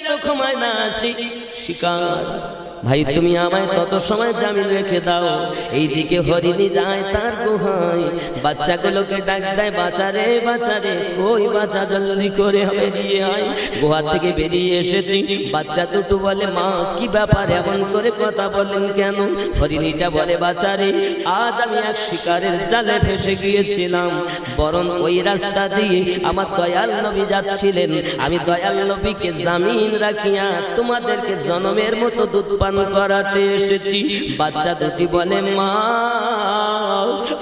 যত ক্ষমায় না আসি শিকার। ভাই, তুমি আমায় তত সময় জামিন রেখে দাও। এইদিকে হরিণী যায় তার গুহায়। বাচ্চাগুলোকে ডাক দেয় বাঁচারে বাঁচারে কই বাচ্চা জলদি করে বেরিয়ে আয়। গুহা থেকে বেরিয়ে এসেছি। বাচ্চা দুটো বলে, মা, কি ব্যাপার? এমন করে কথা বলেন কেন? হরিণীটা বলে বাঁচারে আজ আমি এক শিকারের জালে ফেসে গিয়েছিলাম। বরং ওই রাস্তা দিয়ে আমার দয়াল নবী যাচ্ছিলেন। আমি দয়াল নবীকে জামিন রাখিয়া তোমাদেরকে জনমের মতো দুধ পান করাতে এসেছি। বাচ্চা দুটি বলে, মা,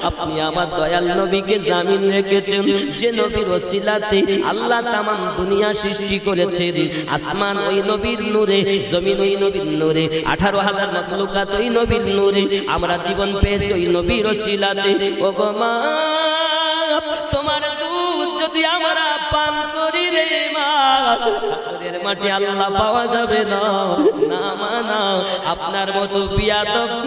আপনি আমার দয়াল নবীকে জামিন রেখেছেন। যে নবীর ওসিলাতে আল্লাহ তামাম দুনিয়া সৃষ্টি করেছেন। আসমান ওই নবীর নূরে, জমিন ওই নবীর নূরে, আঠারো হাজার মখলুকাত ওই নবীর নূরে। আমরা জীবন পেয়েছি ওই নবীর ওসিলাতে। ও গো মা, তোমার দুধ যদি আমরা পান করি রে মা হাসরের মাঠে আল্লাহ পাওয়া যাবে না। না মানা আপনার মতো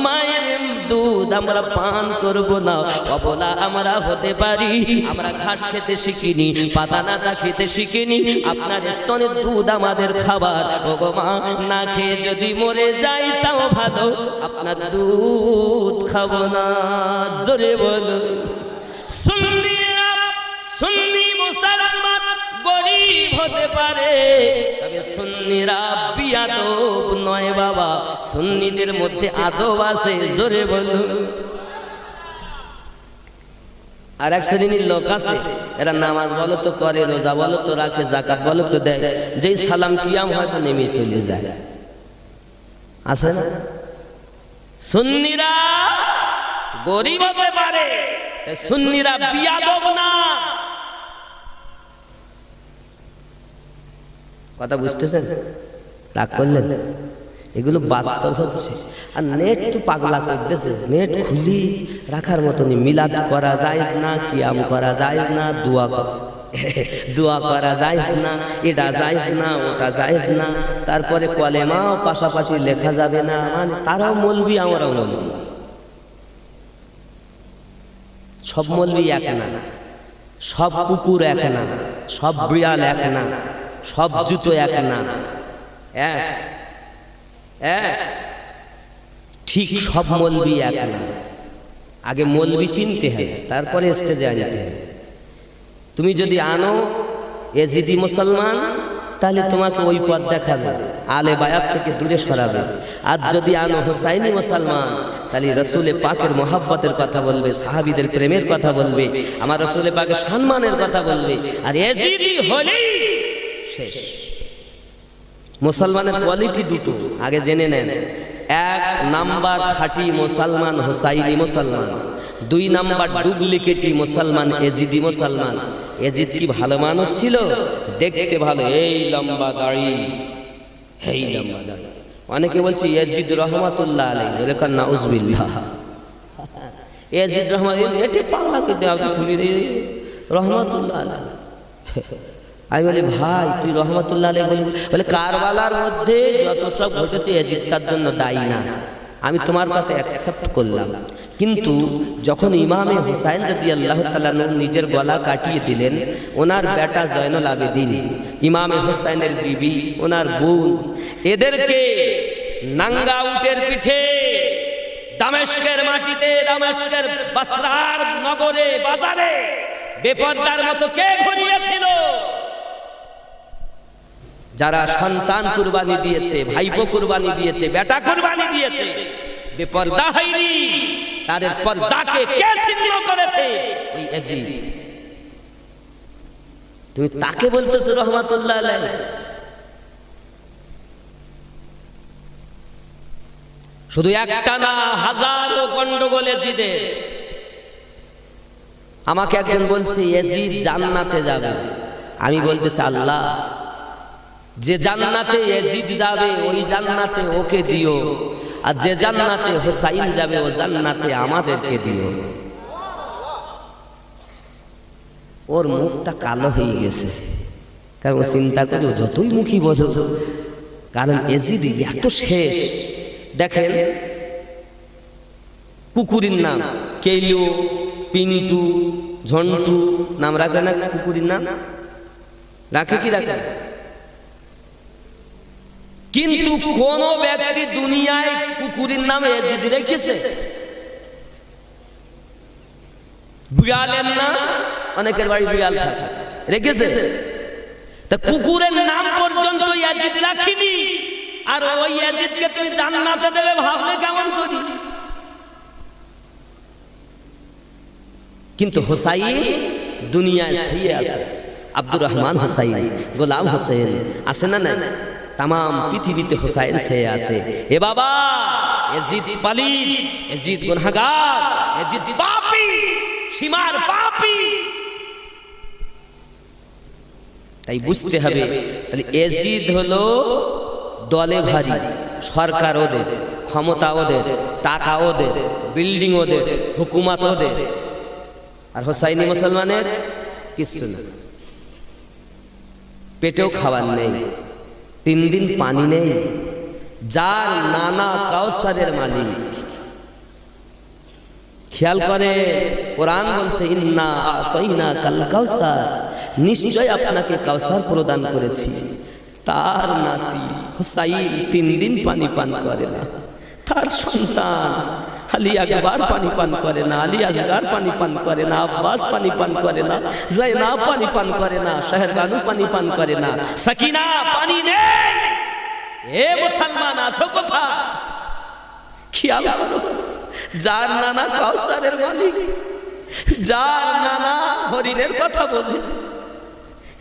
মায়ের দুধ আমরা পান করব না। অবলা আমরা হতে পারি, আমরা ঘাস খেতে শিখিনি, পাতা নাতা খেতে শিখিনি, আপনার স্তনের দুধ আমাদের খাবার। মা, না খেয়ে যদি মরে যাই তাও ভালো, আপনার দুধ খাব না, জোরে বলো। সুন্নি মুসলমান গরিব হতে পারে। তবে সুন্নিরা বিয়াদব নয় বাবা। সুন্নিদের মধ্যে আদব আছে, জোরে বলুন। আর এক শ্রেণির লোক আছে, এরা নামাজ বলো তো করে, রোজা বলো তো রাখে জাকাত বলো তো দেয়। যেই সালাম কিয়াম হয়তো নেমে চলে যায়। আছে না? সুন্নিরা গরিব হতে পারে সুন্নিরা বিয়াদব না কথা বুঝতেছেন? রাগ করলেন? এগুলো বাস্তব হচ্ছে। আর নেট তো পাগলা করতেছে। নেট খুলি, রাখার মতনই মিলাদ করা যায় না, কিয়াম করা যায় না, দোয়া করা দোয়া করা যায় না, এটা যায় না, ওটা যায় না। তারপরে কলেমাও পাশাপাশি লেখা যাবে না। মানে তারাও মলবি, আমারও মলবি। সব মলবি এক না। সব কুকুর এক না। সব বিড়াল এক না। সব জুতো এক না। এক। এক। ঠিক সব মলবি এক না। আগে মলবি চিনতে হবে তারপরে স্টেজে আনতে হবে তুমি যদি আনো এজিদি মুসলমান তাহলে তোমাকে ওই পথ দেখাবে। আলে বায়াত থেকে দূরে সরাবে। আর যদি আনো হোসাইনি মুসলমান তাহলে রসুলে পাকের মোহাব্বতের কথা বলবে সাহাবিদের প্রেমের কথা বলবে আমার রসুলে পাকের সম্মানের কথা বলবে। আর এজিদি হলেই শেষ। মুসলমানের কোয়ালিটি দুটো। আগে জেনে নেন। এক নাম্বার খাঁটি মুসলমান হোসাইনি মুসলমান। দুই নাম্বার ডুপ্লিকেটি মুসলমান এজিদি মুসলমান। এজিদ কি ভালো মানুষ ছিল? দেখতে ভালো। এই লম্বা দাড়ি। এই লম্বা দাড়ি। অনেকে বলছে এজিদ রহমাতুল্লাহ আলাই এরকম নাউজবিল্লাহ। এজিদ রহমান এটি করতে হবে খুলি রহমাতুল্লাহ আলাই আমি বলি, ভাই, তুই রহমতুল্লাহ আলাই বলি। বলে, কারবালার মধ্যে যত সব ঘটেছে এজিদ, তার জন্য দায়ী না। আমি তোমার কথা অ্যাকসেপ্ট করলাম। কিন্তু যখন ইমামে হুসাইন রদি আল্লাহ তালু নিজের গলা কাটিয়ে দিলেন, ওনার বেটা জয়নুল আবেদিন, ইমামে হুসাইনের বিবি, ওনার বোন, এদেরকে নাঙ্গা উটের পিঠে দামেস্কের মাটিতে, দামেস্কের বাসরার নগরে, বাজারে, বেপর্দার মতো কে ঘুরিয়েছিল? যারা সন্তান কুরবানি দিয়েছে, ভাইপো কুরবানি দিয়েছে, বেটা কুরবানি দিয়েছে, বেপর্দা হয়নি। তাদের পর্দাকে কে ছিন্ন করেছে? ওই এজিদ তুমি তাকে বলতেছো রহমাতুল্লাহ আলাই শুধু একটা না, হাজারো গন্ডগোল এজিদের আমাকে একজন বলছে এজিদ জান্নাতে যাবে। আমি বলতেছি, আল্লাহ যে জান্নাতে এজিদ যাবে, ওই জান্নাতে ওকে দিও। আর যে জান্নাতে হোসাইন যাবে, ও জান্নাতে আমাদেরকে দিও। ওর মুখটা কালো হয়ে গেছে। কারণ ও চিন্তা করে যতই মুখী বোঝো কারণ এজিদ এত শেষ। দেখেন, কুকুরের নাম কেলু, পিন্টু, ঝন্টু, নাম রাখবে না কুকুরের নাম? রাখে কি রাখে? কিন্তু কোন ব্যক্তি দুনিয়ায় কুকুরের নামে এজিদ রেখেছে? বিড়ালের না? অনেকের বাড়ি বিড়াল থাকে। রেখেছে? তা কুকুরের নাম পর্যন্ত ইয়াজিদ রাখিনি। আর ওই ইয়াজিদকে তুমি জান্নাতে দেবে ভাবলে কেমন করি? কিন্তু হোসাইন দুনিয়ায় ছাইয়ে আছে। আব্দুর রহমান হোসাইন, গোলাম হোসেন আছে না না তাম পৃথিবীতে হোসাইন ছেয়ে আছে। এ বাবা এজিদ পালিত এজিদ গুনহাগার এজিদ পাপি, সীমার পাপি। তাই বুঝতে হবে, তাহলে এজিদ হলো দলে ভারী, সরকার ওদের, ক্ষমতা ওদের, টাকা ওদের, বিল্ডিং ওদের, হুকুমাত ওদের। আর হোসাইনি মুসলমানের কিচ্ছু না। পেটেও খাবার নেই। তিন দিন পানি নেই। যার নানা কাউসারের মালিক। খেয়াল করে, কোরআন বলছে, ইন্না আতাইনা কাল কাউসার নিশ্চয় আপনাকে কাউসার প্রদান করেছি। তার নাতি হুসাইন তিন দিন পানি পান করে না। তার সন্তান আলী আকবর পানি পান করে না, আলী আসগার পানি পান করে না, আব্বাস পানি পান করে না জাইনা পানি পান করে না শাহরবানু পানি পান করে না। সাকিনা, পানি নেই! এ মুসলমান, আছো কোথা খেয়াল করো, যার নানা কাউসারের মালিক, যার নানা হরিণের কথা বোঝে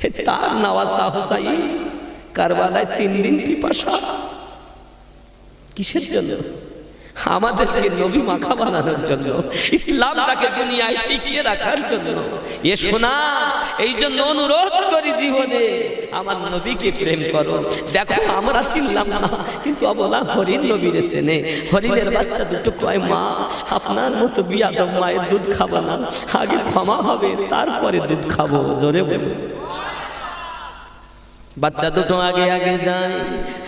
হে তার নাওয়া সাহসাই কারবালায় তিন দিন পিপাসা। কিসের জন্য? আমাদেরকে নবী মাখা বানানোর জন্য, ইসলামটাকে দুনিয়ায় টিকিয়ে রাখার জন্য। এ শোনা, এই জন্য অনুরোধ করি জীবনে, আমার নবীকে প্রেম করো। দেখো, আমরা চিনলাম না, কিন্তু অবলা হরিণ নবীর চেনে। হরিণের বাচ্চা দুটো কয়, মা, আপনার মতো বিয়াদব মায়ের দুধ খাব না। আগে ক্ষমা হবে, তারপরে দুধ খাব। জোরে বলব বাচ্চা দুটো আগে আগে যায়,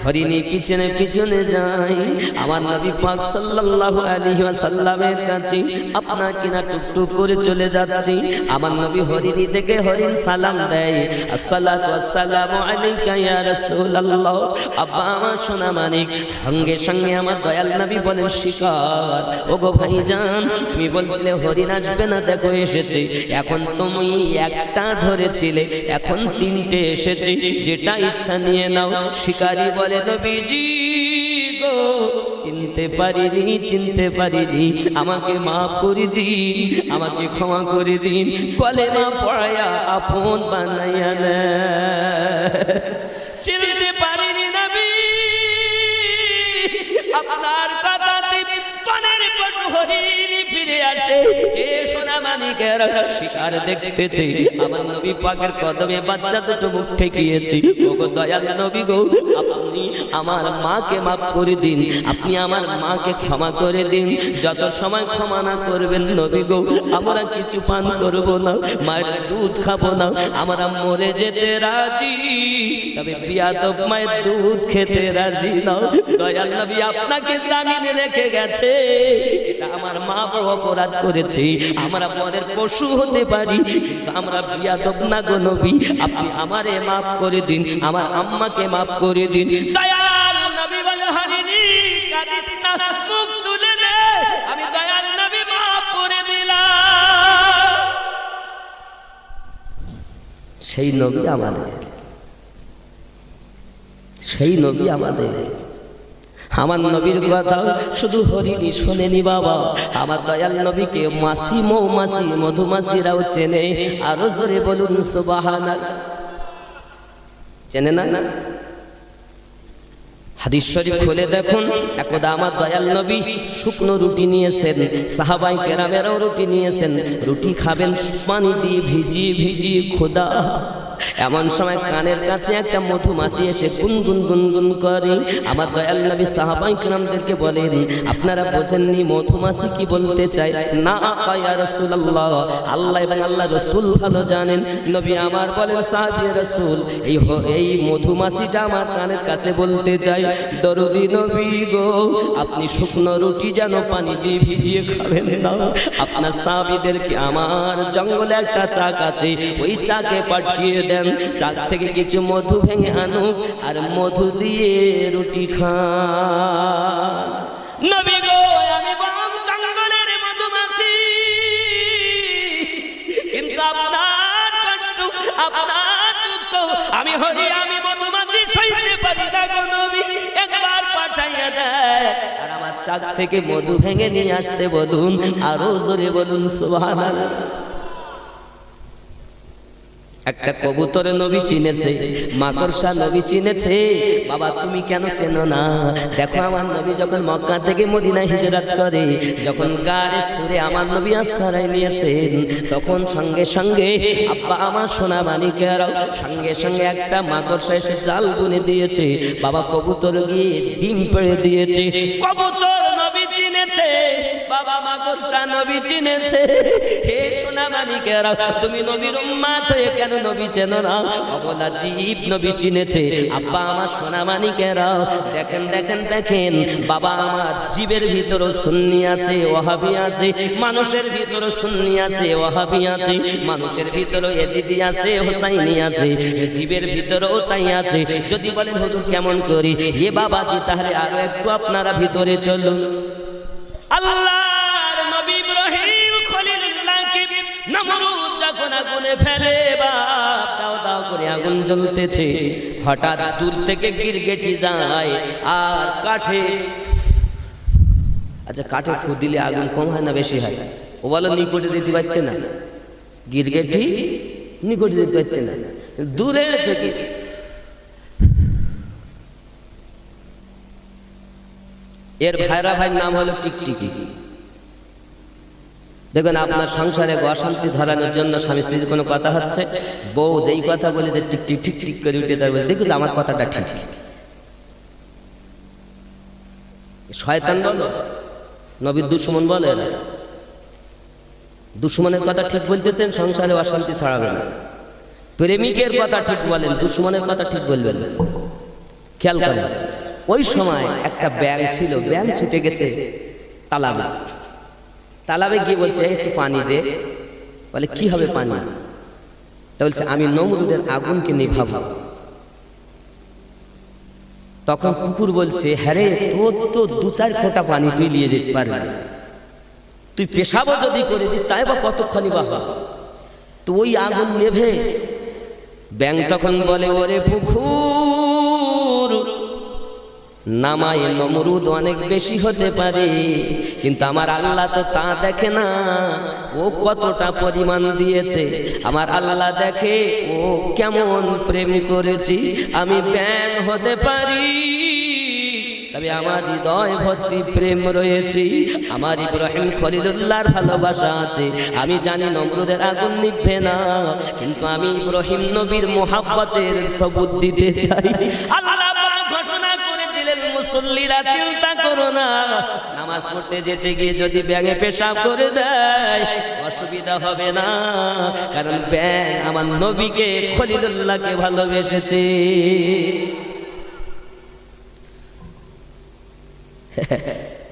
হরিণী পিছনে পিছনে যায়। আমার নবী পাক সাল্লাল্লাহু আলাইহি ওয়াসাল্লামের কাছে আপনার কিনা টুকটুক করে চলে যাচ্ছি। আমার নবী হরিণী দেখে হরিণ সালাম দেয়, আসসালাতু ওয়াসসালামু আলাইকা ইয়া রাসূলুল্লাহ। আব্বা, আমার সোনা মানিক, সঙ্গে সঙ্গে আমার দয়াল নবী বলেন, শিকার। ও ওগো ভাইজান, তুমি বলছিলে হরিণ আসবে না, দেখো এসেছে। এখন তুমি একটা ধরেছিলে, এখন তিনটে এসেছে। যেটা ইচ্ছা নিয়ে নাও, শিকারি বলে নবীজি গো। চিনতে পারিনি চিনতে পারিনি, আমাকে মাফ করে দিন, আমাকে ক্ষমা করে দিন কলে মা পড়ায়া আপন বানাইয়া চিনতে পারিনি নবী, আপনার কথাতে পানের পটু হরিণ ফিরে আসে। এ সোনা মানিকের শিকার দেখতেছি। আমার নবী পাকের কদমে বাচ্চা দুটো মুখ ঠেকিয়েছি। ওগো দয়াল নবী গো আমার মাকে মাফ করে দিন। আপনি আমার মাকে ক্ষমা করে দিন। যত সময় ক্ষমা না করবেন নবী গো, আমরা কিছু পান করব না, মায়ের দুধ খাব না, আমরা মরে যেতে রাজি। তবে বিয়াদব মায়ের দুধ খেতে রাজি নাও দয়াল নবী আপনাকে জামিনে রেখে গেছে। এটা আমার মা বড় অপরাধ করেছে। আমরা পরের পশু হতে পারি, কিন্তু আমরা বিয়াদব না গো নবী। আপনি আমারে মাফ করে দিন, আমার আম্মাকে মাফ করে দিন। দয়াল নবী বলে হারিনি, কাঁদিস না, মুখ তুলে নে, আমি দয়াল নবী মাফ করে দিলাম। সেই নবী আমাদের, সেই নবী আমাদের। আমার নবীর কথা শুধু হরিণী শোনেনি বাবা। আমার দয়াল নবীকে মাসি, মৌমাসি, মধুমাসিরাও চেনে। আরও জোরে বলুন সুবাহানা চেনে না না? হাদিস শরীফ খুলে দেখুন। একদা আমার দয়াল নবী শুকনো রুটি নিয়েছেন। সাহাবাই কেরামেরাও রুটি নিয়েছেন। রুটি খাবেন, পানি দিয়ে ভিজিয়ে ভিজিয়ে খোদা। এমন সময় কানের কাছে একটা মধুমাছি এসে গুনগুন গুনগুন করে। আমার দয়াল নবী সাহাবাই কেরামদেরকে বলেন, আপনারা বোঝেননি মধুমাছি কি বলতে চায় না আয়া রাসূলুল্লাহ। আল্লাহ এবং আল্লাহ রসুল ভালো জানেন। নবী আমার বলেন, সাহাবী রসুল, এই এই মধুমাছিটা আমার কানের কাছে বলতে চাই। দরদি নবী গো, আপনি শুকনো রুটি যেন পানি দিয়ে ভিজিয়ে খাবেন না। আপনার সাহাবীদেরকে আমার জঙ্গলে একটা চাক আছে, ওই চাকে পাঠিয়ে দেন। চাক থেকে কিছু মধু ভেঙে আনুক আর মধু দিয়ে রুটি খান। গো, আমি কিন্তু আমি হরি, আমি মধুমাছি সইতে পারি না গো নবী। একবার পাঠাইয়া দেয়। আর আমার চাক থেকে মধু ভেঙে নিয়ে আসতে বলুন, আরও জোরে বলুন, সুবহানাল্লাহ। একটা কবুতর নবী চিনেছে, মাকড়সা নবী চিনেছে। বাবা, তুমি কেন চেনো না? দেখো, আমার নবী যখন মক্কা থেকে মদিনা হিজরত করে, যখন গাড়ে সুরে আমার নবী আসারাই নিয়েছেন, তখন সঙ্গে সঙ্গে আব্বা আমার সোনা মানিকেরাও সঙ্গে সঙ্গে একটা মাকড়সা এসে জাল বুনে দিয়েছে। বাবা, কবুতর গিয়ে ডিম পেড়ে দিয়েছে। কবুতর চিনেছে? বাবা মাকড়সা নবী চিনেছে। হে সোনা মানিকেরাও তুমি নবীর উম্মাত হয়ে কেন নবী চেনো না? অবলা জীব নবী চিনেছে। আব্বা আমার সোনা মানিকেরাও দেখেন দেখেন দেখেন, বাবা আমার জীবের ভিতরও সুন্নি আছে ওহাবি আছে, মানুষের ভিতরও সুন্নি আছে ওহাবি আছে, মানুষের ভিতরও এজিদি আছে, হোসাইনি আছে, জীবের ভিতরেও তাই আছে। যদি বলেন হুজুর কেমন করি? এ বাবাজি, তাহলে আরও একটু আপনারা ভিতরে চলুন। আল্লাহর নবী ইব্রাহিম নমরুদ যখন আগুনে ফেলে, বাপ, দাও দাও করে আগুন জ্বলতেছে। হঠাৎ দূর থেকে গিরগেটি যায় আর কাঠে। আচ্ছা কাঠে ফু দিলে আগুন কম হয় না বেশি হয়? ও বলো, নিকটে যেতে পারতে না। গিরগেটি নিকটে যেতে পারতে না। দূরে থেকে এর ভাইরা ভাই নাম হলো টিকটিকি। দেখবেন আপনার সংসারে অশান্তি ধরানোর জন্য স্বামী স্ত্রীর কোনো কথা হচ্ছে? বউ যেই কথা বলে যে টিকটিক ঠিক ঠিক করে উঠে যাবে দেখুন, আমার কথাটা ঠিক। শয়তান বলো, নবীর দুশ্মন বলে। দুশ্মনের কথা ঠিক বলতেছেন, সংসারে অশান্তি ছড়াবে না। প্রেমিকের কথা ঠিক বলেন, দুশ্মনের কথা ঠিক বলবেন খেয়াল করেন। ওই সময় একটা ব্যাং ছিল ব্যাং ছুটে গেছে তালাবে। তালাবে গিয়ে বলছে একটু পানি দে। বলে, কি হবে পানি? তা বলছে, আমি নমরুদের আগুনকে নিভাবো। তখন কুকুর বলছে হ্যাঁ রে তোর তো দু চার ফোঁটা পানি তুই নিয়ে যেতে পারবি। তুই পেশাবো যদি করে দিস, তাই বা কতক্ষণই বা তো ওই আগুন নেভে ব্যাং তখন বলে, ওরে পুকুর নামায় নমরুদ অনেক বেশি হতে পারে। কিন্তু আমার আল্লাহ তো তা দেখে না। ও কতটা পরিমাণ দিয়েছে। আমার আল্লাহ দেখে ও কেমন প্রেম করেছি। আমি ব্যাং হতে পারি। তবে আমার হৃদয় ভর্তি প্রেম রয়েছে। আমার ইব্রাহিম খলিলুল্লাহর ভালোবাসা আছে। আমি জানি নমরুদের আগুন নিভবে না। কিন্তু আমি ইব্রাহিম নবীর মোহাব্বতের সবুত দিতে চাই। আল্লাহ পাক ঘটনা করে দিলেন মুসল্লিরা চিন্তা করো না। নামাজ পড়তে যেতে গিয়ে যদি ব্যাঙে পেশাব করে দেয়, অসুবিধা হবে না। কারণ ব্যাং আমার নবীকে খলিলুল্লাহকে ভালোবেসেছে।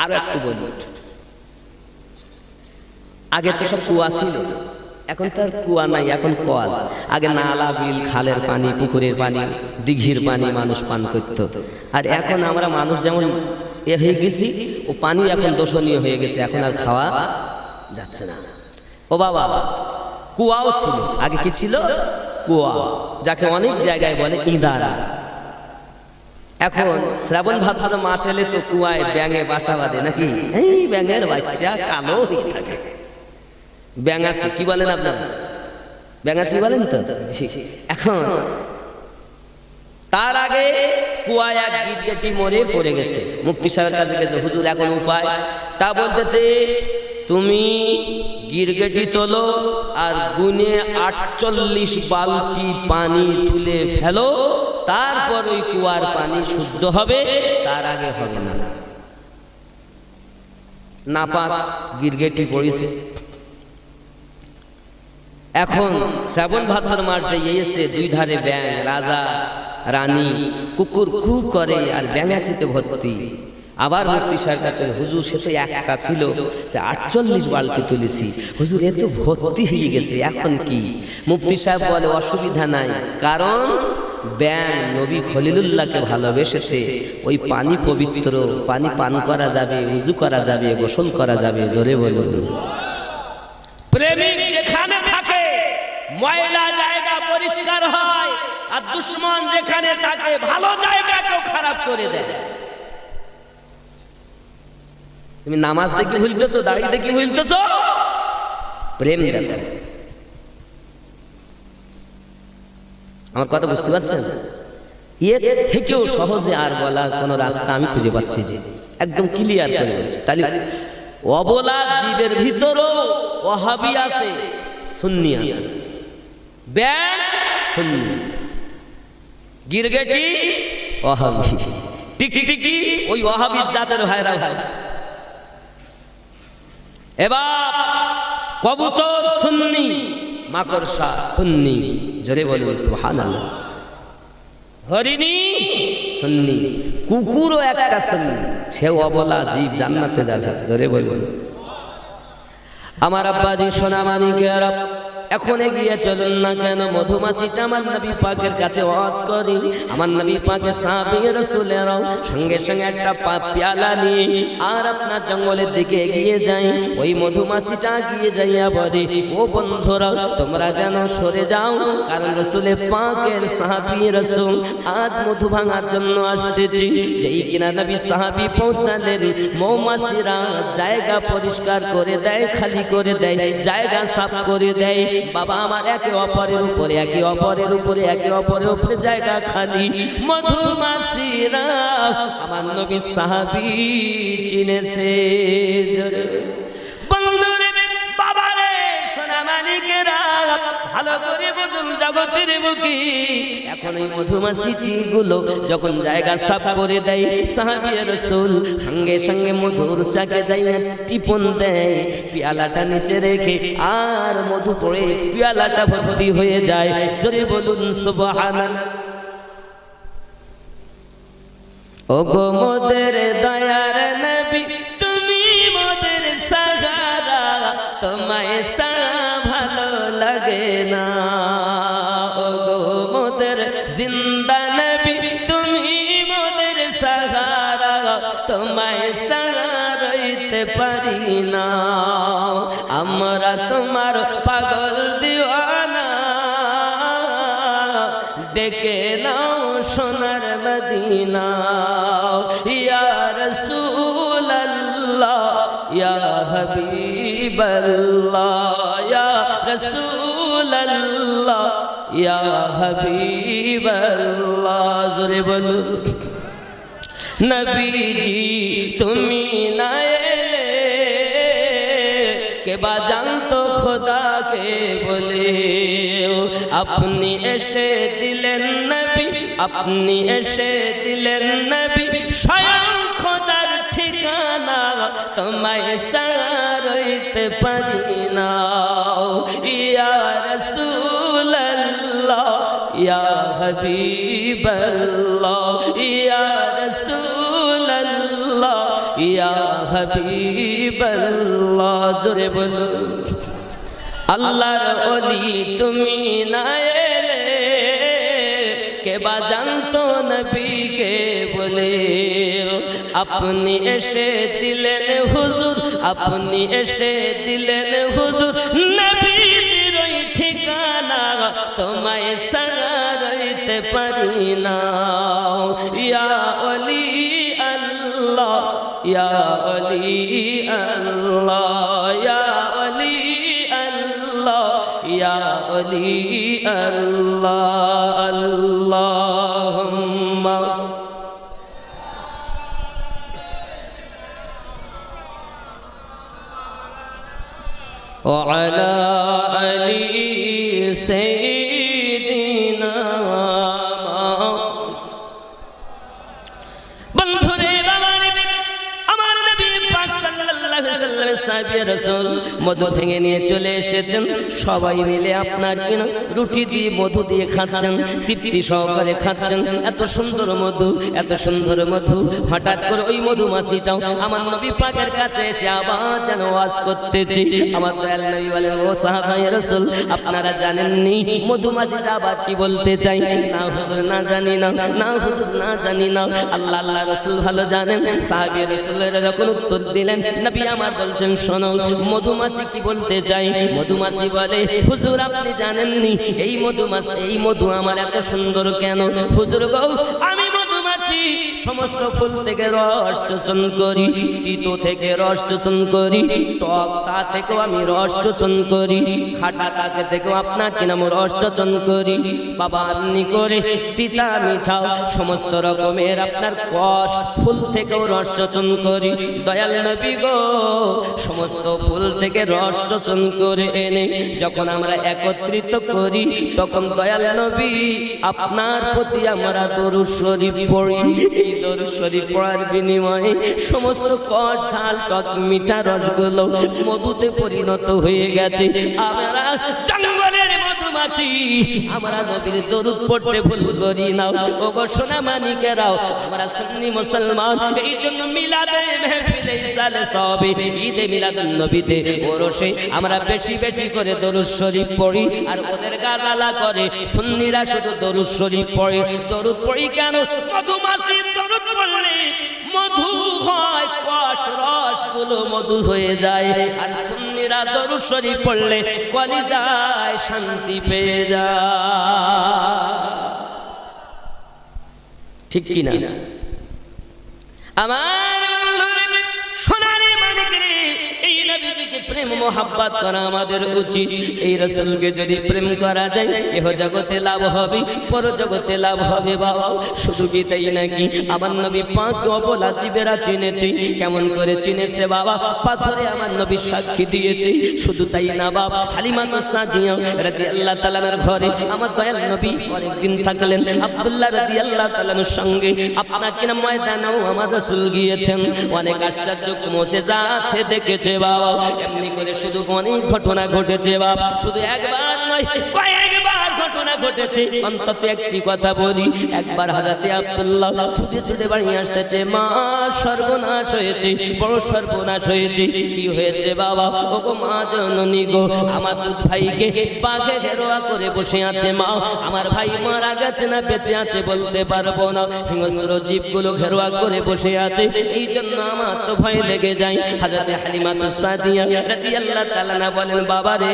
আরও একটু বলি। আগে তো সব কুয়া ছিল। এখন তো আর কুয়া নাই, এখন কল আগে নালা, বিল, খালের পানি, পুকুরের পানি, দিঘির পানি মানুষ পান করত। আর এখন আমরা মানুষ যেমন এ হয়ে গেছি, ও পানি এখন দোষণীয় হয়ে গেছে, এখন আর খাওয়া যাচ্ছে না। ও বাবা, কুয়াও ছিল। আগে কি ছিল? কুয়া, যাকে অনেক জায়গায় বলে ইঁদারা। এখন শ্রাবণ ভাদ্র মাস এলে তো কুয়ায় ব্যাঙে বাসা বাঁধে নাকি? এই ব্যাঙের বাচ্চা কালো হয়ে থাকে। ব্যাঙাসি কি বলেন আপনারা? ব্যাঙাসি বলেন তো? এখন, তার আগে কুয়ায় এক গিরগেটি মরে পড়ে গেছে। মুক্তি সাহেবের কাছে গেছে, হুজুর, এখন উপায়? তা বলতেছে, তুমি গিরগেটি তোলো আর গুনে আটচল্লিশ বালতি পানি তুলে ফেলো, তারপর ওই কুয়ার পানি শুদ্ধ হবে, তার আগে হবে না। নাপাক গিরগেটি পড়েছে। এখন শ্রাবণ ভাদ্র মাস যে এসে দুই ধারে ব্যাং রাজা রানী কুকুর খুব করে আর ব্যাঙাচিতে ভর্তি। আবার মুক্তি সাহেব কাছে হুজুর সে তো একটা ছিল তা আটচল্লিশ বালকে তুলেছি। হুজুর এ তো ভর্তি হয়ে গেছে এখন কি? মুফতি সাহেব বলে অসুবিধা নাই কারণ ব্যাং নবী খলিলুল্লাহকে ভালোবেসেছে। ওই পানি পবিত্র পানি পান করা যাবে উজু করা যাবে গোসল করা যাবে জোরে বলুন প্রেমিক যেখানে থাকে ময়লা জায়গা পরিষ্কার হয় আর দুশ্মন যেখানে থাকে, ভালো জায়গাকেও খারাপ করে দেয়। তুমি নামাজ দেখে ভুলতেছো, দাড়ি দেখে ভুলতেছো? প্রেম দেখো। আমার কথা বুঝতে পারছেন? এর থেকেও সহজে আর বলা কোনো রাস্তা আমি খুঁজে পাচ্ছি যে একদম ক্লিয়ার করে বলছি। তাহলে অবলা জীবের ভিতরও ওহাবি আছে, সুন্নি আছে। ব্যাং, সুন্নি। গিরগেটি? ওহাবি টিকটিকি ওই ওহাবির জাতের ভাইরা ভাই। এবার কবুতর সুন্নি মাকড়সা সুন্নি জোরে বলুন সুবহানাল্লাহ। হরিণী? সুন্নি কুকুরও একটা সুন্নি সেও অবলা জীব জান্নাতে যাবে জোরে বলুন। আমার আব্বাজি সোনা মানিকের এখন এগিয়ে চলুন না কেন? মধুমাছিটা আমার নবী পাকের কাছে ওয়াজ করি। আমার নবী পাকে সাহাবীর রাসূলেরাও সঙ্গে সঙ্গে একটা পেয়ালা নিয়ে আর আপনার জঙ্গলের দিকে এগিয়ে যাই। ওই মধুমাছিটা গিয়ে যাইয়া বলে, ও বন্ধুরা, তোমরা যেন সরে যাও। কারণ রসুলের পাকের সাহাবী রসুল আজ মধু ভাঙার জন্য আসতেছি। যেই কিনা নবী সাহাবী পৌঁছালেন, মৌমাছিরা জায়গা পরিষ্কার করে দেয়, খালি করে দেয়, জায়গা সাফ করে দেয়। বাবা আমার একে অপরের উপরে, একে অপরের উপরে, একে অপরের উপরে জায়গা খালি। মধুমাসিরা আমার নবী সাহাবি চিনেছে। ভালো করে বুঝুন জগতের এখন ওই গুলো যখন জায়গা সাফ করে দেয় সঙ্গে সঙ্গে মধুর চাকে টিপন দেয়, পেয়ালাটা নিচে রেখে আর মধু পড়ে পেয়ালাটা ভর্তি হয়ে যায়। জোরে বলুন, সুবহানাল্লাহ। ও গো মোদের না আমরা তোমার পাগল দিওয়ানা। ডেকে নাও সোনার মদিনা। ইয়া রসুল আল্লাহ ইয়া হাবিব আল্লাহ ইয়া রসুল আল্লাহ ইয়া হাবিব আল্লাহ জোরে বলুন। নবীজি, তুমি না এলে কে বা জানতো খোদাকে বলে? আপনি এসে দিলেন নবী, আপনি এসে দিলেন নবী। স্বয়ং খোদার ঠিকানা তোমায় সারইতে পারি না। ইয়া রসুল আল্লাহ ইয়া হাবিব আল্লাহ ইয়া আল্লাহর অলি তুমি না এলে, কে বা জানতো নবীকে বলে? আপনি এসে দিলেন হুজুর, আপনি এসে দিলেন হুজুর। নবীজির ঠিকানা তোমায় সারাইতে পারি না। ইয়া অলি يا ولي الله يا ولي الله يا ولي الله. اللهم وعلى علي سيدنا রসুল মধু ভেঙে নিয়ে চলে এসেছেন। সবাই মিলে আপনার কিনা রুটি দিয়ে মধু দিয়ে খাচ্ছেন, তৃপ্তি সহকারে খাচ্ছেন। এত সুন্দর মধু, এত সুন্দর মধু। হঠাৎ করে ওই মধুমাছিটাও আমার নবী পাকের কাছে এসে আবার যেন ওয়াজ করতেছি। আমার দয়াল নবী বলেন, ও সাহাবাই রসুল, আপনারা জানেননি মধুমাছিটা আবার কি বলতে চাই? না হুজুর, না জানি না না হুজুর, না জানি না। আল্লাহ আল্লাহ, রসুল ভালো জানেন। সাহাবি রসুলের যখন উত্তর দিলেন, নবী আমার বলছেন, শোনো, মধুমাছি কি বলতে চাই, মধুমাছি বলে, হুজুর, আপনি জানেননি, এই মধুমাছি, এই মধু আমার এত সুন্দর কেন? হুজুর গো, আমি মধুমাছি। সমস্ত ফুল থেকে রস শোষণ করি, তিতো থেকে রস শোষণ করি, টক তা থেকেও আমি রস শোষণ করি, খাটা তাকে থেকেও আপনার কি নাম রস শোষণ করি। বাবা, আপনি করে তিতা মিঠাও সমস্ত রকমের আপনার কষ ফুল থেকেও রস শোষণ করি। দয়াল নবী গো, সমস্ত ফুল থেকে রস শোষণ করে এনে যখন আমরা একত্রিত করি, তখন দয়াল নবী আপনার প্রতি আমরা দরুদ শরীফ পড়ি। পড়ার বিনিময়ে সমস্ত কট ঝাল টক মিঠা রসগুলো মধুতে পরিণত হয়ে গেছে। আমরা জঙ্গলের মধুমাছি, আমরা নবীর দরুদ পড়তে ভুল করি না ও গো সোনা মানিকেরাও আমরা সুন্নি মুসলমান এই জন্য মিলাদে মেহফিলে ঈদে মিলাদুন নবীতে ওরসে আমরা বেশি বেশি করে দরুদ শরীফ পড়ি, আর ওদের গালালা করে, সুন্নিরা শুধু দরুদ শরীফ পড়ে। দরুদ পড়ি কেন? মধুমাছি দরুদ পড়লে মধু হয় মধু হয়ে যায় আর সুন্নিরা দরুদ শরীফ পড়লে কলিজায় শান্তি পেয়ে যায়। ঠিক কিনা? আমার প্রেম, মোহাব্বত করা আমাদের উচিত। এই রসুলকে যদি প্রেম করা যায়, এহ জগতে লাভ হবে, পর জগতে লাভ হবে বাবা। শুধু কি তাই নাকি? আমার নবী পাঁক অবলা জীবেরা চিনেছে। কেমন করে চিনেছে বাবা? পাথরে আমার নবী সাক্ষী দিয়েছে। শুধু তাই না বাবা হালিমা তো সাদিয়া রাদি আল্লাহ তালানার ঘরে। আমার দয়াল নবী অনেকদিন থাকলেন। আব্দুল্লাহ রাদি আল্লাহ তালানোর সঙ্গে আপনার কিনা ময়দানেও আমার রসুল গিয়েছেন। অনেক আশ্চর্য মোসে যা আছে দেখেছে বাবা। এমনি করে শুধু অনেক ঘটনা ঘটেছে বাপ। শুধু একবার নয় কয়েকবার। ঘটেছে। অন্তত একটি কথা বলি, একবার হাজাতে আব্দুল্লাহ ছুটে ছুটে বাড়ি আসতেছে। মা, সর্বনাশ হয়েছে, বড় সর্বনাশ হয়েছে। কি হয়েছে বাবা? ও গো মা জননী গো, আমার দুধ ভাইকে বাঘে ঘেরোয়া করে বসে আছে মা। আমার ভাই মারা গেছে না বেঁচে আছে বলতে পারব না। হিংস্র জীবগুলো ঘেরোয়া করে বসে আছে। এই জন্য আমার তো ভয় লেগে যায়। হাজরতে হালিমা তো সাদিয়া রাদিয়াল্লাহু তাআলা বলেন বাবা রে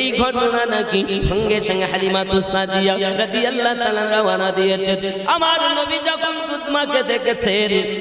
এই ঘটনা নাকি? সঙ্গে সঙ্গে হালিমা তো সাদিয়া রাদিয়াল্লাহু আমার নবী যখন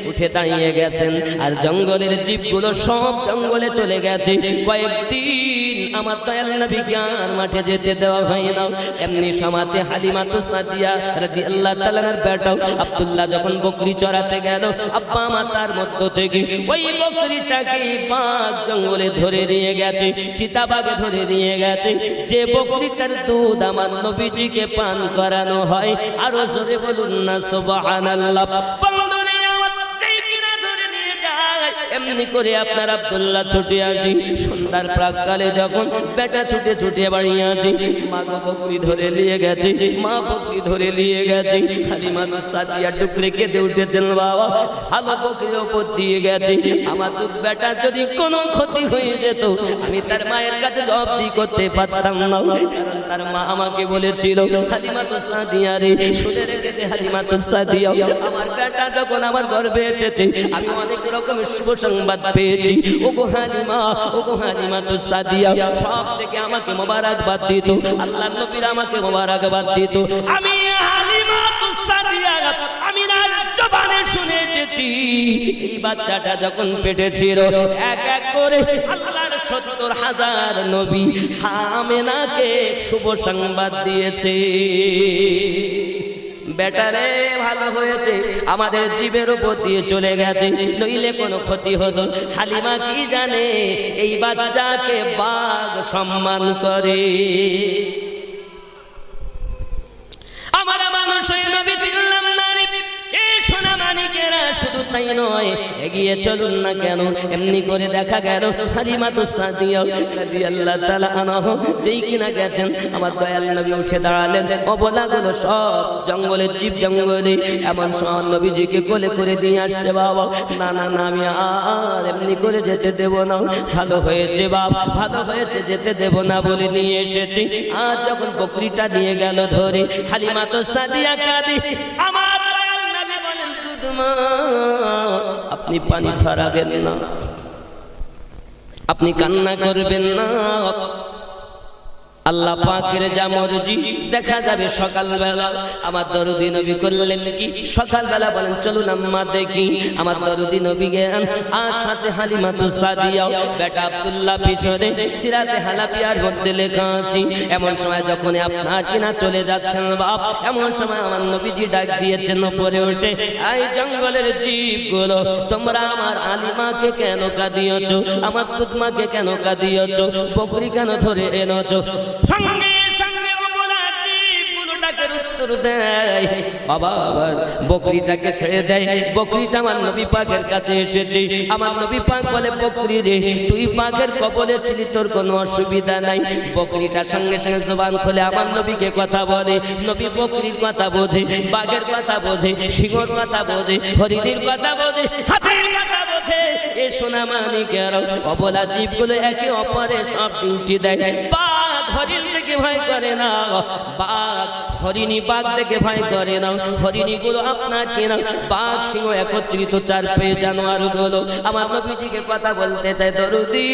উঠে দাঁড়িয়ে গেছেন আর জঙ্গলের জীবগুলো সব জঙ্গলে চলে গেছে। কয়েকদিন আমার দয়াল নবী জ্ঞান মাঠে যেতে দেওয়া হয় না। এমনি সমাতে হালিমা তো সাদিয়া রাদিয়াল্লাহু তাআলার বেটা আব্দুল্লাহ যখন বকরি চড়াতে গেল, আব্বা মাতার মধ্য থেকে ওই বকরিটাকে বাঘ জঙ্গলে ধরে নিয়ে গেছে চিতাবাগে ধরে নিয়ে গেছে। যে বকরিটার দুধ আমার নবীজিকে পান করানো হয়। আরও জোরে বলুন না সুবহানাল্লাহ। বন্ধুরে এমনি করে আপনার আব্দুল্লাহ ছুটে আসি। সন্ধ্যার প্রাককালে যখন বেটা ছুটে ছুটে বাড়ি আসি, মা বকরি ধরে নিয়ে গেছে, মা বকরি ধরে নিয়ে গেছে হালিমা তো সাদিয়া টুকরে কেঁদে উঠেছেন বাবা, ভালো বকরির ওপর দিয়ে গেছে। আমার দুধ বেটা যদি কোনো ক্ষতি হয়ে যেত, আমি তার মায়ের কাছে জবাবদি করতে পারতাম না। কারণ তার মা আমাকে বলেছিল, হালিমা তো সাদিয়া রে, শুনে রেখেছে হালিমা তো সাদিয়া। আমার বেটা যখন আমার গর্ভে এসেছে, আমি অনেক রকমের শুভ সংবাদ পেয়েছি। ও গো হালিমা ও গো হালিমা তো সাদিয়া, সব থেকে আমাকে মোবারকবাদ দিত। আল্লাহ নবীর আমাকে মোবারকবাদ দিত। আমি হালিমা তো সাদিয়া, আমি রাজ জবানে শুনে এসেছি এই বাচ্চাটা যখন পেটে ছিল, এক এক করে আল্লাহর সত্তর হাজার নবী হামেনাকে শুভ সংবাদ দিয়েছে। বেটারে, ভালো হয়েছে। আমাদের জীবের উপর দিয়ে চলে গেছে, নইলে কোনো ক্ষতি হতো। হালিমা কি জানে? এই বাচ্চাকে বাঘ সম্মান করে। আমার মানুষ নবী চিনলাম সোনা মানিকেরা এগিয়ে চলুন না কেন? এমনি করে দেখা গেল হালিমা তো সাদিয়া রাদিয়াল্লাহু তাআলা আনহু, যেই কিনা গেছেন, আমার দয়াল নবী উঠে দাঁড়ালেন। অবলাগুলো সব জঙ্গলের জীব জঙ্গলে, এমন সব নবীজিকে কোলে করে দিয়ে আসছে বাবা। না না না, আমি আর এমনি করে যেতে দেব না। ভালো হয়েছে বাপ, ভালো হয়েছে যেতে দেব না বলে নিয়ে এসেছি। আর যখন বকরিটা নিয়ে গেল ধরে হালিমা তো সাদিয়া কাঁদি, আমার আপনি পানি ছড়াবেন না। আপনি কান্না করবেন না। আল্লাহ পাকের যা মর্জি, দেখা যাবে সকালবেলা। আমার দরদি নবী করলেন কি? সকালবেলা বলেন, চলুন আম্মা দেখি। আমার দরদি নবী জ্ঞান আর সাথে হালিমা তো সাদিয়াও বেটা আব্দুল্লাহ পিছনে সিরাতে হালাপিয়ার মধ্যে লেখা আছে, এমন সময় যখন আপনার কিনা চলে যাচ্ছেন বাপ, এমন সময় আমার নবীজি ডাক দিয়েছেন পরে ওঠে এই জঙ্গলের জীবগুলো, তোমরা আমার আলিমাকে কেন কাঁদিয়েছ? আমার তুতমাকে কেন কাঁদিয়েছ? বকরি কেন ধরে এনেছ? সঙ্গে সঙ্গে অবলা জীবগুলো ডাকের দেয়। বাবা, আবার বকরিটাকে ছেড়ে দেয়। বকরিটা আমার নবী পাকের কাছে এসেছে। আমার নবী পাক বলে, বকরি রে, তুই পাকের কবলে ছিলি, তোর কোনো অসুবিধা নাই। বকরিটার সঙ্গে সঙ্গে জবান খোলে আমার নবীকে কথা বলে। নবী বকরির কথা বোঝে, বাঘের কথা বোঝে, সিংহর কথা বোঝে, হরিণীর কথা বোঝে, হাতির কথা বোঝে। এ সোনা মানিকের অবলা জীবগুলো একে অপরের সব ডিউটি দেয়। বাঘ হরিণ দেখে ভয় করে না। বাঘ হরিণী বাঘ দেখে ভয় করে না হরিণী গুলো আপনার কেনা বাঘ সিংহ একত্রিত চার পেয়ে জানোয়ারগুলো আমার নবীজিকে কথা বলতে চাই দরুদি,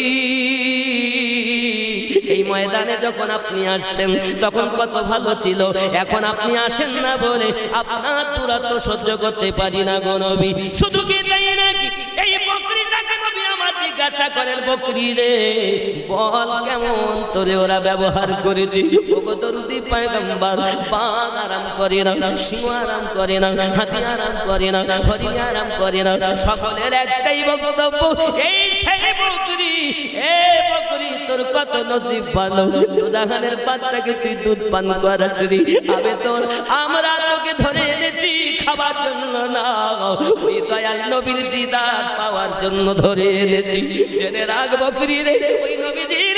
এই ময়দানে যখন আপনি আসতেন, তখন কত ভালো ছিল। এখন আপনি আসেন না বলে আপনার দূরত্ব সহ্য করতে পারি না গো নবী। শুধু কি তাই নাকি? এই জিজ্ঞাসা করেন, বকরি রে, বল কেমন তোরে ওরা ব্যবহার করেছে? আরাম করে না আরাম করে না আরাম করে না আরাম করে না। সকলের একটাই এই এ তোর কত বাচ্চাকে তুই দুধ পান করাচ্ছি আবে তোর, আমরা তোকে ধরে খাবার জন্য না ওই দয়াল নবীর দিদার পাওয়ার জন্য ধরে এনেছি। জেনে রাখব রে ওই নবীজির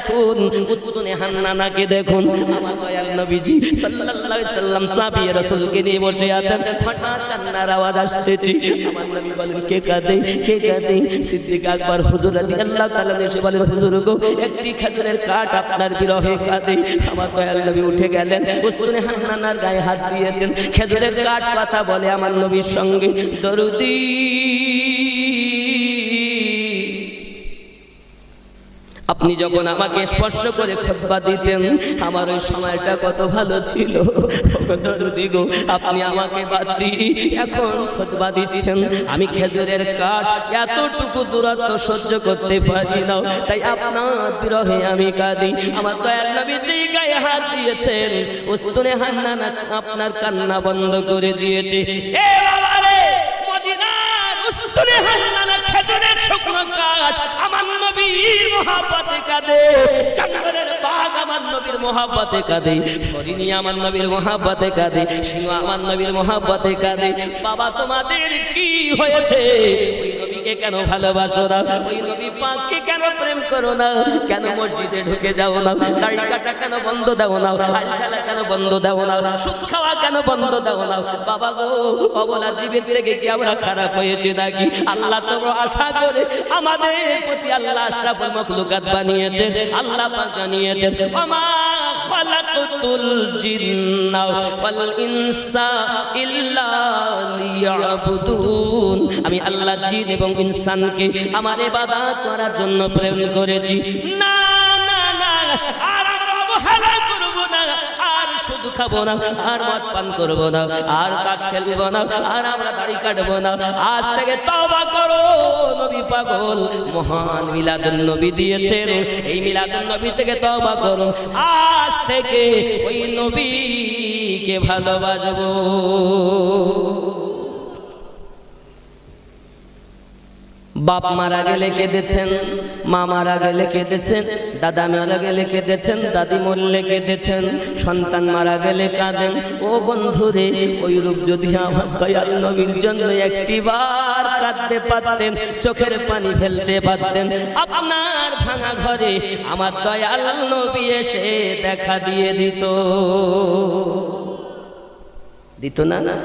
দেখুন, উস্তুনে হান্নানাকে দেখুন। আমার দয়াল নবীজি সাল্লাল্লাহু সাল্লাম সাহাবী রাসূলকে নিয়ে বসে আছেন। হঠাৎ কান্নার আওয়াজ আসতেছে। আমার নবী বলেন, কে কাঁদে? কে কাঁদে? সিদ্দিক আকবর হুজুর রাদিয়াল্লাহু তাআলা এসে বলেন, হুজুর গো, একটি খেজুরের কাঠ আপনার বিরহে কাঁদে। আমার দয়াল নবী উঠে গেলেন, উস্তুনে হান্নানার গায়ে হাত দিয়েছেন। খেজুরের কাঠ কথা বলে আমার নবীর সঙ্গে, দরুদি আপনি যখন আমাকে স্পর্শ করে খোদবা দিতেন, আমার ওই সময়টা কত ভালো ছিল। গো, আপনি আমাকে বাদ দিয়ে এখন খোদবা দিচ্ছেন। আমি খেজুরের কাঠ এতটুকু দূরত্ব সহ্য করতে পারি না। তাই আপনার বিরহে আমি কাঁদি। আমার দয়াল নবী যেই গায়ে হাত দিয়েছেন, উস্তুনে হান্নানা আপনার কান্না বন্ধ করে দিয়েছে। এ মদিনার উস্তুনে খেজুরের শুকনো কাজ আমার নবীর মহাব্বতে কাঁদে। জঙ্গলের বাঘ আমার নবীর মহাব্বতে কাঁদে। হরিণী আমার নবীর মহাব্বতে কাঁদে। সিংহ আমার নবীর মহাব্বতে কাঁদে। বাবা, তোমাদের কি হয়েছে? নবীকে কেন ভালোবাসো না? ওই নবী পাককে কেন প্রেম করো না? কেন মসজিদে ঢুকে যাও না? দাড়ি কাটা কেন বন্ধ দাও না? আল খেলা কেন বন্ধ দাও না? সুদ খাওয়া কেন বন্ধ দাও না? বাবা গো, অবলা জীবের থেকে কি আমরা খারাপ হয়েছে নাকি? আল্লাহ তো আশা করে আমাদের প্রতি আল্লাহ আশরাফুল মখলুকাত বানিয়েছে আল্লাহ পাক জানিয়েছেন, ওমা খালাকতুল জিন্না ওয়াল ইনসা ইল্লা লিয়াবুদুন। আমি আল্লাহ জিন এবং ইনসানকে আমার ইবাদত করার জন্য প্রেরণ করেছি। না না না, আর আমরা অবহেলা করব না, আর শুধু খাব না, আর মদ পান করব না, আর তাস খেলব না, আর আমরা দাড়ি কাটবো না। আজ থেকে তবা করো, নবী পাগল, মহান মিলাদুন নবী দিয়েছেন। এই মিলাদুন নবী থেকে তবা করো। আজ থেকে ওই নবীকে ভালোবাসবো। বাপ মারা গেলে কেঁদেছেন, মা মারা গেলে কেঁদেছেন, দাদা মারা গেলে কেঁদেছেন, দাদি মরলে কেঁদেছেন, সন্তান মারা গেলে কাঁদেন। ও বন্ধুরে ওই রূপ যদি আমার দয়াল নবীর জন্য একটিবার কাঁদতে পারতেন, চোখের পানি ফেলতে পারতেন, আপনার ভাঙা ঘরে আমার দয়াল নবী এসে দেখা দিয়ে দিত। দিত না না?